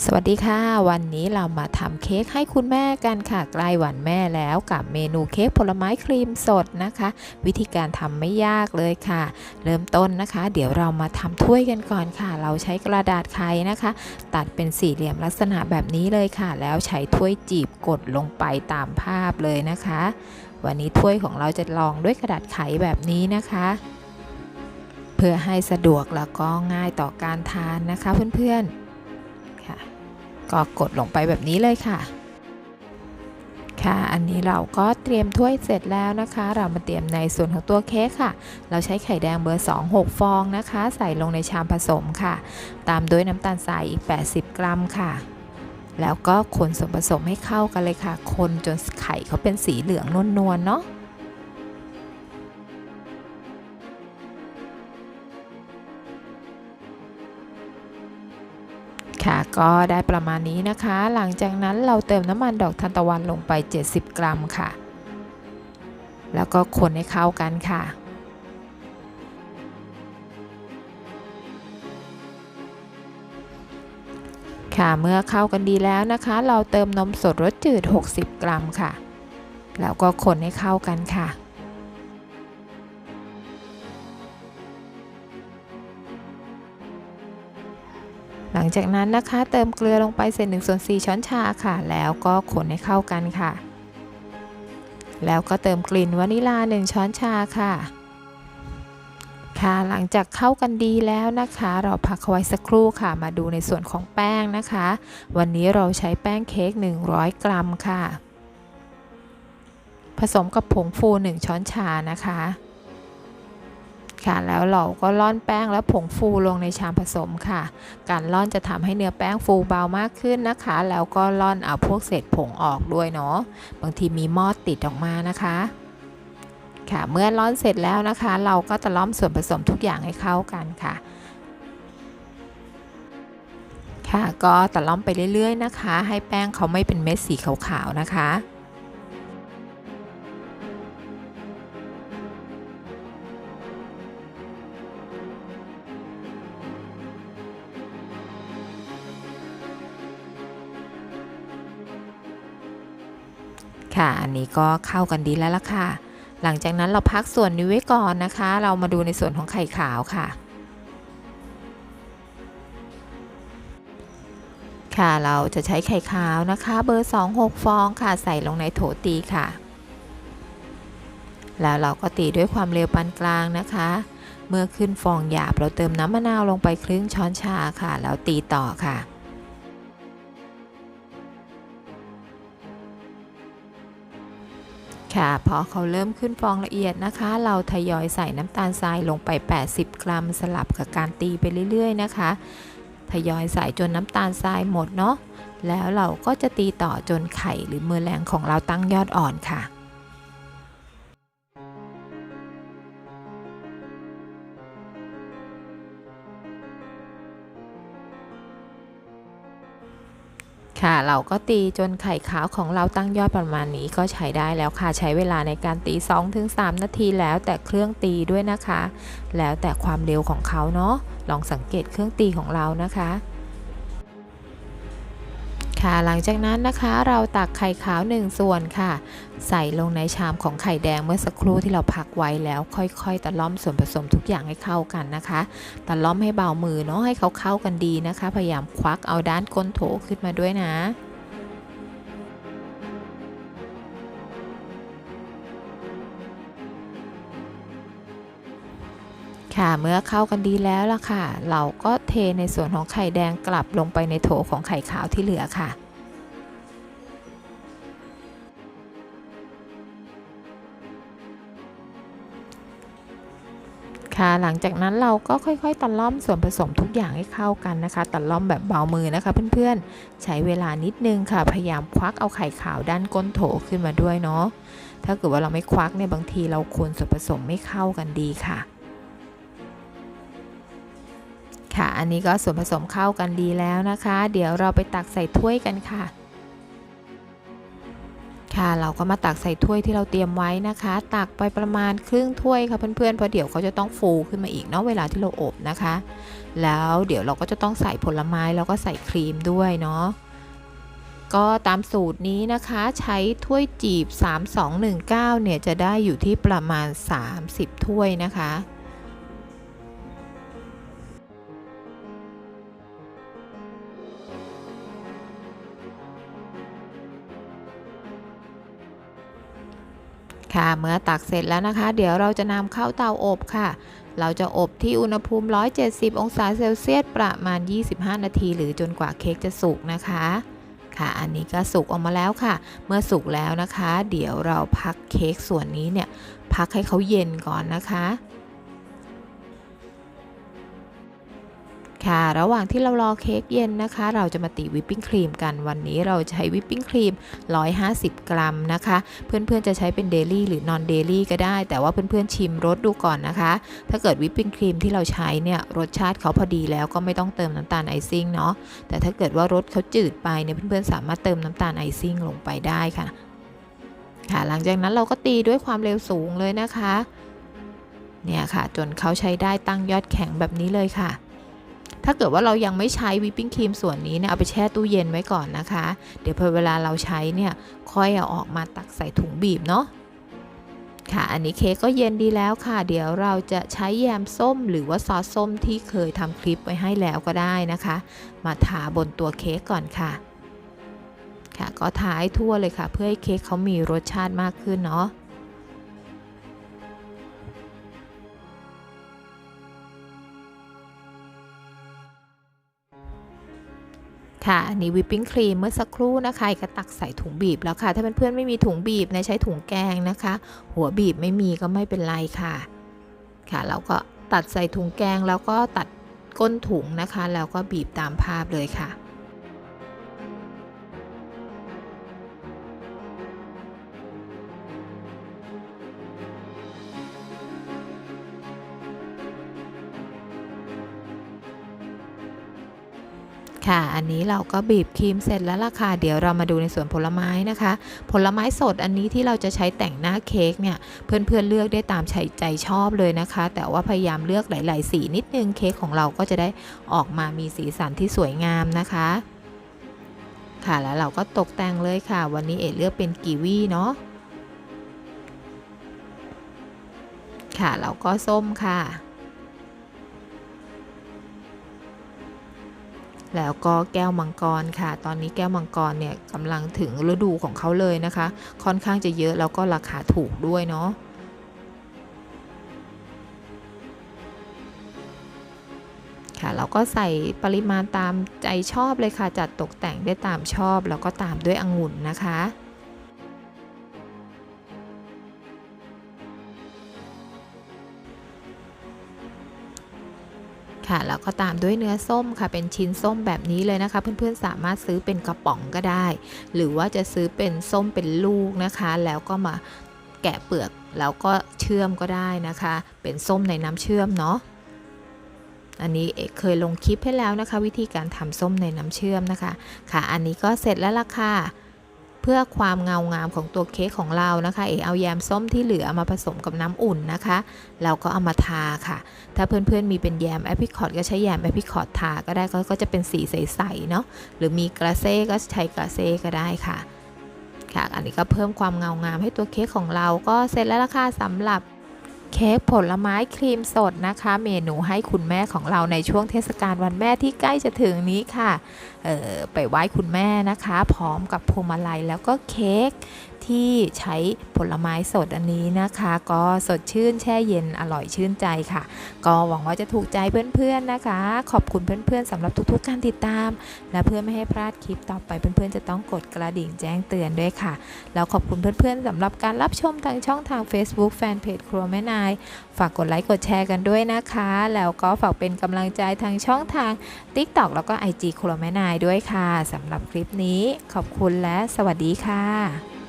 สวัสดีค่ะ วันนี้เรามาทำเค้กให้คุณแม่กันค่ะใกล้วันแม่แล้วกับเมนูเค้กผลไม้ครีมสดนะคะ วิธีการทำไม่ยากเลยค่ะ เริ่มต้นนะคะ เดี๋ยวเรามาทำถ้วยกันก่อนค่ะ เราใช้กระดาษไขนะคะ ตัดเป็นสี่เหลี่ยมลักษณะแบบนี้เลยค่ะ แล้วใช้ถ้วยจีบกดลงไปตามภาพเลยนะคะ วันนี้ถ้วยของเราจะลองด้วยกระดาษไขแบบนี้นะคะเพื่อให้สะดวกแล้วก็ง่ายต่อการทานนะคะเพื่อนๆค่ะ ก็กดลงไปแบบนี้เลยค่ะ ค่ะ อันนี้เราก็เตรียมถ้วยเสร็จแล้วนะคะ เรามาเตรียมในส่วนของตัวเค้กค่ะ เราใช้ไข่แดงเบอร์ 2 6 ฟองนะคะ ใส่ลงในชามผสมค่ะ ตามด้วยน้ำตาลทรายอีก 80 กรัมค่ะ แล้วก็คนส่วนผสมให้เข้ากันเลยค่ะ คนจนไข่เขาเป็นสีเหลืองนวลๆเนาะ ค่ะก็ได้ประมาณนี้นะคะ หลังจากนั้นเราเติมน้ำมันดอกทานตะวันลงไป 70 กรัมค่ะ แล้วก็คนให้เข้ากันค่ะค่ะเมื่อเข้ากันดีแล้วนะคะ เราเติมนมสดรสจืด 60 กรัมค่ะ แล้วก็คนให้เข้ากันค่ะ หลังจากนั้นนะคะ เติมเกลือลงไปเศษ1ส่วน4ช้อนชาค่ะ แล้วก็คนให้เข้ากันค่ะ แล้วก็เติมกลิ่นวานิลา 1 ช้อนชาค่ะ ค่ะหลังจากเข้ากันดีแล้วนะคะ เราพักไว้สักครู่ค่ะ มาดูในส่วนของแป้งนะคะ วันนี้เราใช้แป้งเค้ก100 กรัมค่ะ ผสมกับผงฟู 1 ช้อนชานะคะ ค่ะ แล้วเราก็ร่อนแป้งและผงฟูลงในชามผสมค่ะ การร่อนจะทำให้เนื้อแป้งฟูเบามากขึ้นนะคะ แล้วก็ร่อนเอาพวกเศษผงออกด้วยเนาะ บางทีมีมอดติดออกมานะคะค่ะ เมื่อร่อนเสร็จแล้วนะคะ เราก็จะล้อมส่วนผสมทุกอย่างให้เข้ากันค่ะค่ะก็ตะล่อมไปเรื่อยๆนะคะ ให้แป้งเขาไม่เป็นเม็ดสีขาวๆนะคะ ค่ะ อันนี้ก็เข้ากันดีแล้วล่ะค่ะ หลังจากนั้นเราพักส่วนนี้ไว้ก่อนนะคะ เรามาดูในส่วนของไข่ขาวค่ะ ค่ะเราจะใช้ไข่ขาวนะคะ เบอร์ 2 6 ฟองค่ะ ใส่ลงในโถตีค่ะ แล้วเราก็ตีด้วยความเร็วปานกลางนะคะ เมื่อขึ้นฟองหยาบเราเติมน้ำมะนาวลงไปครึ่งช้อนชาค่ะ แล้วตีต่อค่ะ ค่ะพอเขาเริ่มขึ้นฟองละเอียดนะคะ เราทยอยใส่น้ำตาลทรายลงไป 80 กรัม สลับกับการตีไปเรื่อยๆ นะคะ ทยอยใส่จนน้ำตาลทรายหมดเนาะแล้วเราก็จะตีต่อจนไข่หรือมือแรงของเราตั้งยอดอ่อนค่ะ ค่ะ เราก็ตีจนไข่ขาวของเราตั้งยอดประมาณนี้ก็ใช้ได้แล้วค่ะ ใช้เวลาในการตี 2-3 นาทีแล้วแต่เครื่องตีด้วยนะคะ แล้วแต่ความเร็วของเขาเนาะลองสังเกตเครื่องตีของเรานะคะ ค่ะ หลังจากนั้นนะคะเราตักไข่ขาว 1 ส่วนค่ะ ใส่ลงในชามของไข่แดงเมื่อสักครู่ที่เราพักไว้แล้วค่อยๆ ตะล่อมส่วนผสมทุกอย่างให้เข้ากันนะคะ ตะล่อมให้เบามือเนาะให้เขาเข้ากันดีนะคะ พยายามควักเอาด้านก้นโถขึ้นมาด้วยนะ ค่ะเมื่อเข้ากันดีแล้วล่ะค่ะ เราก็เทในส่วนของไข่แดงกลับลงไปในโถของไข่ขาวที่เหลือค่ะค่ะหลังจากนั้นเราก็ค่อยๆตะล่อมส่วนผสมทุกอย่างให้เข้ากันนะคะตะล่อมแบบเบามือนะคะเพื่อนๆ ใช้เวลานิดนึงค่ะ พยายามควักเอาไข่ขาวด้านก้นโถขึ้นมาด้วยเนาะถ้าเกิดว่าเราไม่ควักเนี่ยบางทีเราคนส่วนผสมไม่เข้ากันดีค่ะ ค่ะ อันนี้ก็ส่วนผสมเข้ากันดีแล้วนะคะ เดี๋ยวเราไปตักใส่ถ้วยกันค่ะ ค่ะ เราก็มาตักใส่ถ้วยที่เราเตรียมไว้นะคะ ตักไปประมาณครึ่งถ้วยค่ะเพื่อนๆ เพราะเดี๋ยวเขาจะต้องฟูขึ้นมาอีกเนาะเวลาที่เราอบนะคะ แล้วเดี๋ยวเราก็จะต้องใส่ผลไม้แล้วก็ใส่ครีมด้วยเนาะก็ตามสูตรนี้นะคะใช้ถ้วยจีบ 3219 เนี่ยจะได้อยู่ที่ประมาณ 30 ถ้วยนะคะ ค่ะเมื่อตักเสร็จแล้วนะคะ เดี๋ยวเราจะนำเข้าเตาอบค่ะ เราจะอบที่อุณหภูมิ 170 องศาเซลเซียสประมาณ 25 นาที หรือจนกว่าเค้กจะสุกนะคะค่ะ อันนี้ก็สุกออกมาแล้วค่ะ เมื่อสุกแล้วนะคะ เดี๋ยวเราพักเค้กส่วนนี้เนี่ย พักให้เขาเย็นก่อนนะคะ ค่ะ ระหว่างที่เรารอเค้กเย็นนะคะ เราจะมาตีวิปปิ้งครีมกันวันนี้เราใช้วิปปิ้งครีม 150 กรัมนะคะ เพื่อนๆจะใช้เป็นเดลี่หรือนอนเดลี่ก็ได้ แต่ว่าเพื่อนๆชิมรสดูก่อนนะคะ ถ้าเกิดวิปปิ้งครีมที่เราใช้เนี่ยรสชาติเขาพอดีแล้วก็ไม่ต้องเติมน้ำตาลไอซิ่งเนาะ แต่ถ้าเกิดว่ารสเขาจืดไปเนี่ยเพื่อนๆสามารถเติมน้ำตาลไอซิ่งลงไปได้ค่ะ ค่ะ หลังจากนั้นเราก็ตีด้วยความเร็วสูงเลยนะคะ เนี่ยค่ะ จนเขาใช้ได้ตั้งยอดแข็งแบบนี้เลยค่ะ ถ้าเกิดว่าเรายังไม่ใช้วิปปิ้งครีมส่วนนี้เนี่ยเอาไปแช่ตู้เย็นไว้ก่อนนะคะ เดี๋ยวพอเวลาเราใช้เนี่ยค่อยเอาออกมาตักใส่ถุงบีบเนาะค่ะ อันนี้เค้กก็เย็นดีแล้วค่ะ เดี๋ยวเราจะใช้แยมส้มหรือว่าซอสส้มที่เคยทำคลิปไว้ให้แล้วก็ได้นะคะ มาทาบนตัวเค้กก่อนค่ะ ค่ะก็ทาให้ทั่วเลยค่ะ เพื่อให้เค้กเขามีรสชาติมากขึ้นเนาะ ค่ะนี่วิปปิ้งครีมเมื่อสักครู่นะคะก็ตักใส่ถุงบีบแล้วค่ะ ถ้าเพื่อนๆไม่มีถุงบีบนะใช้ถุงแกงนะคะ หัวบีบไม่มีก็ไม่เป็นไรค่ะ ค่ะเราก็ตัดใส่ถุงแกงแล้วก็ตัดก้นถุงนะคะ แล้วก็บีบตามภาพเลยค่ะ ค่ะ อันนี้เราก็บีบครีมเสร็จแล้วล่ะค่ะ เดี๋ยวเรามาดูในส่วนผลไม้นะคะ ผลไม้สดอันนี้ที่เราจะใช้แต่งหน้าเค้กเนี่ย เพื่อนๆเลือกได้ตามใจใจชอบเลยนะคะ แต่ว่าพยายามเลือกหลาย ๆ สีนิดนึงเค้กของเราก็จะได้ออกมามีสีสันที่สวยงามนะคะ ค่ะแล้วเราก็ตกแต่งเลยค่ะ วันนี้เอเลือกเป็นกีวีเนาะ ค่ะเราก็ส้มค่ะ แล้วก็แก้วมังกรค่ะ ตอนนี้แก้วมังกรเนี่ยกำลังถึงฤดูของเขาเลยนะคะ ค่อนข้างจะเยอะแล้วก็ราคาถูกด้วยเนาะค่ะเราก็ใส่ปริมาณตามใจชอบเลยค่ะ จัดตกแต่งได้ตามชอบ แล้วก็ตามด้วยองุ่นนะคะ ค่ะแล้วก็ตามด้วยเนื้อส้มค่ะ เป็นชิ้นส้มแบบนี้เลยนะคะ เพื่อนๆสามารถซื้อเป็นกระป๋องก็ได้ หรือว่าจะซื้อเป็นส้มเป็นลูกนะคะ แล้วก็มาแกะเปลือกแล้วก็เชื่อมก็ได้นะคะ เป็นส้มในน้ำเชื่อมเนาะอันนี้เอกเคยลงคลิปให้แล้วนะคะ วิธีการทำส้มในน้ำเชื่อมนะคะ ค่ะ อันนี้ก็เสร็จแล้วล่ะค่ะ เพื่อความเงางามของตัวเค้กของเรานะคะเอ๋เอาแยมส้มที่เหลือมาผสมกับน้ำอุ่นนะคะแล้วก็เอามาทาค่ะ ถ้าเพื่อนๆมีเป็นแยมแอปริคอตก็ใช้แยมแอปริคอตทาก็ได้ก็จะเป็นสีใสๆเนาะหรือมีกระเซ่ก็ใช้กระเซ่ก็ได้ค่ะค่ะ อันนี้ก็เพิ่มความเงางามให้ตัวเค้กของเราก็เสร็จแล้วล่ะค่ะสำหรับ เค้กผลไม้ครีมสดนะคะ เมนูให้คุณแม่ของเราในช่วงเทศกาลวันแม่ที่ใกล้จะถึงนี้ค่ะออไปไหว้คุณแม่นะคะ พร้อมกับพวงมาลัยแล้วก็เค้ก ที่ใช้ผลไม้สดอันนี้นะคะ ก็สดชื่นแช่เย็นอร่อยชื่นใจค่ะ ก็หวังว่าจะถูกใจเพื่อนๆนะคะ ขอบคุณเพื่อนๆสำหรับทุกๆการติดตาม และเพื่อไม่ให้พลาดคลิปต่อไปเพื่อนๆจะต้องกดกระดิ่งแจ้งเตือนด้วยค่ะแล้วขอบคุณเพื่อนๆสำหรับการรับชมทางช่องทาง Facebook Fanpage ครัวแม่นาย ฝากกดไลค์กดแชร์กันด้วยนะคะ แล้วก็ฝากเป็นกำลังใจทางช่องทาง TikTok แล้วก็ IG ครัวแม่นายด้วยค่ะสำหรับคลิปนี้ขอบคุณและสวัสดีค่ะ